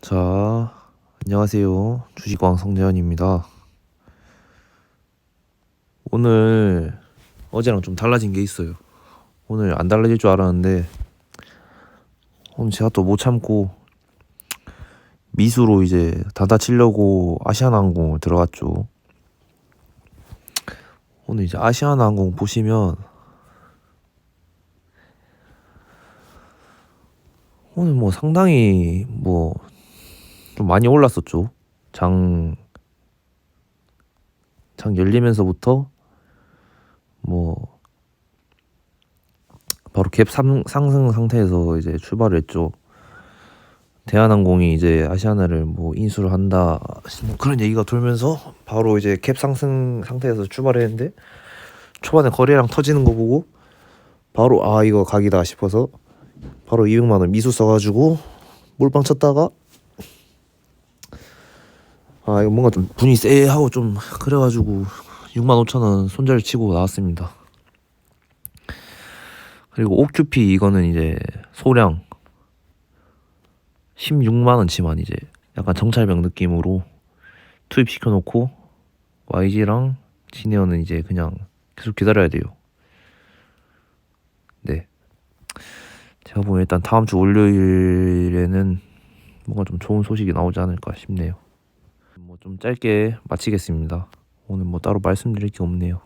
자, 안녕하세요. 주식왕 성대현입니다. 오늘 어제랑 좀 달라진 게 있어요. 오늘 안 달라질 줄 알았는데 오늘 제가 또 못 참고 미수로 이제 다다 치려고 아시아나항공을 들어갔죠. 오늘 이제 아시아나항공 보시면 오늘 뭐 상당히 뭐 좀 많이 올랐었죠. 장, 장 열리면서부터 뭐 바로 갭 상, 상승 상태에서 이제 출발을 했죠. 대한항공이 이제 아시아나를 뭐 인수를 한다 뭐 그런 얘기가 돌면서 바로 이제 갭 상승 상태에서 출발했는데 초반에 거래량 터지는 거 보고 바로 아 이거 각이다 싶어서 바로 200만 원 미수 써가지고 몰빵 쳤다가 아 이거 뭔가 좀 분이 쎄 하고 좀 그래가지고 6만 5천 원 손절 치고 나왔습니다. 그리고 OQP 이거는 이제 소량 16만 원치만 이제 약간 정찰병 느낌으로 투입시켜 놓고 YG랑 지네어는 이제 그냥 계속 기다려야 돼요. 네. 제가 보면 일단 다음 주 월요일에는 뭔가 좀 좋은 소식이 나오지 않을까 싶네요. 뭐 좀 짧게 마치겠습니다. 오늘 뭐 따로 말씀드릴 게 없네요.